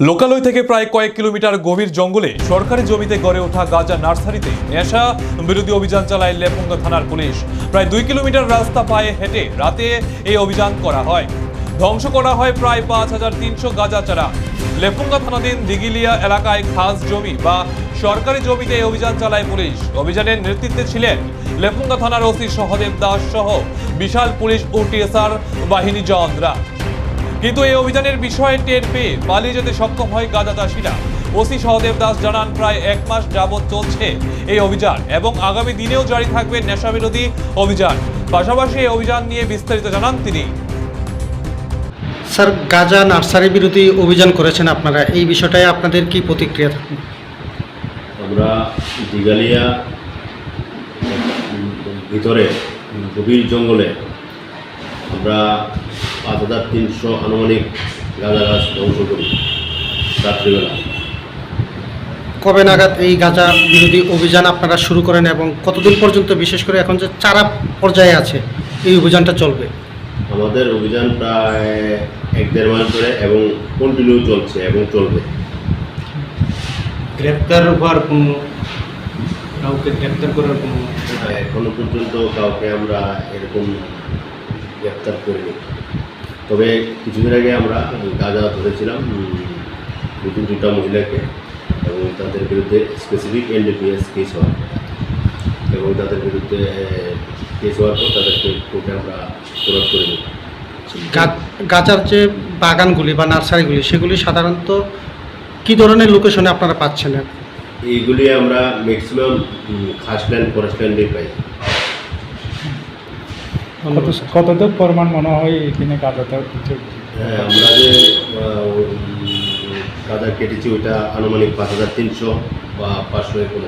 লোকালয় থেকে প্রায় কয়েক কিলোমিটার গভীর জঙ্গলে সরকারি জমিতে গড়ে ওঠা গাজা নার্সারিতে নেশা বিরোধী অভিযান চালায় লেপুঙ্গা থানার পুলিশ। প্রায় দুই কিলোমিটার রাস্তা পায়ে হেঁটে রাতে এই অভিযান করা হয়। ধ্বংস করা হয় প্রায় পাঁচ হাজার তিনশো গাজা চারা। লেপুঙ্গা থানাধীন দিগিলিয়া এলাকায় খাস জমি বা সরকারি জমিতে এই অভিযান চালায় পুলিশ। অভিযানের নেতৃত্বে ছিলেন লেপুঙ্গা থানার ওসি সহদেব দাস সহ বিশাল পুলিশ ও টিএসআর বাহিনী জওয়ানরা। কিন্তু এই অভিযানের বিষয়ে টের পেয়ে পালিয়ে যেতে সক্ষম হয় গাঁজা চাষিরা ওসি সহদেব দাস জানান প্রায় এক মাস যাবৎ চলছে এই অভিযান এবং আগামী দিনেও জারি থাকবে নেশা বিরোধী অভিযান। পাশাপাশি এই অভিযান নিয়ে বিস্তারিত জানান তিনি। স্যার গাজা নার্সারি বিরোধী অভিযান করেছেন আপনারা। এই বিষয়টায় আপনাদের কি প্রতিক্রিয়া থাকবে? আমরা দিগালিয়া ভিতরে গভীর জঙ্গলে আমরা পাঁচ হাজার তিনশো আনুমানিক গাঁদা গাছ ধ্বংস করি রাত্রিবেলা। কবে নাগাদ এই গাঁজা বিরোধী অভিযান আপনারা শুরু করেন এবং কতদিন পর্যন্ত বিশেষ করে এখন যে চারা পর্যায়ে আছে এই অভিযানটা চলবে? আমাদের অভিযান প্রায় এক দেড় মাস ধরে এবং কন্টিনিউ চলছে এবং চলবে। গ্রেপ্তার হওয়ার কোনো কাউকে গ্রেপ্তার করার কোনো এখনও পর্যন্ত কাউকে আমরা এরকম গ্রেপ্তার করিনি। তবে কিছুদিন আগে আমরা গাঁজা ধরেছিলাম উম, দুটো মহিলাকে এবং তাদের বিরুদ্ধে স্পেসিফিক এনডিপিএস কেস হয় এবং তাদের বিরুদ্ধে কেস হওয়ার পর তাদেরকে কোর্টে আমরা প্রয়োগ করে দিই গাজার যে বাগানগুলি বা নার্সারিগুলি সেগুলি সাধারণত কি ধরনের লোকেশনে আপনারা পাচ্ছেন? এইগুলি আমরা ম্যাক্সিমাম খাসল্যান্ড ফরেস্ট ল্যান্ডে পাই। কতটুক পরিমাণ মনে হয় এখানে কাদাটা কিছু? হ্যাঁ আমরা যে কাদা কেটেছি ওইটা আনুমানিক পাঁচ হাজার তিনশো বা পাঁচশো এরকম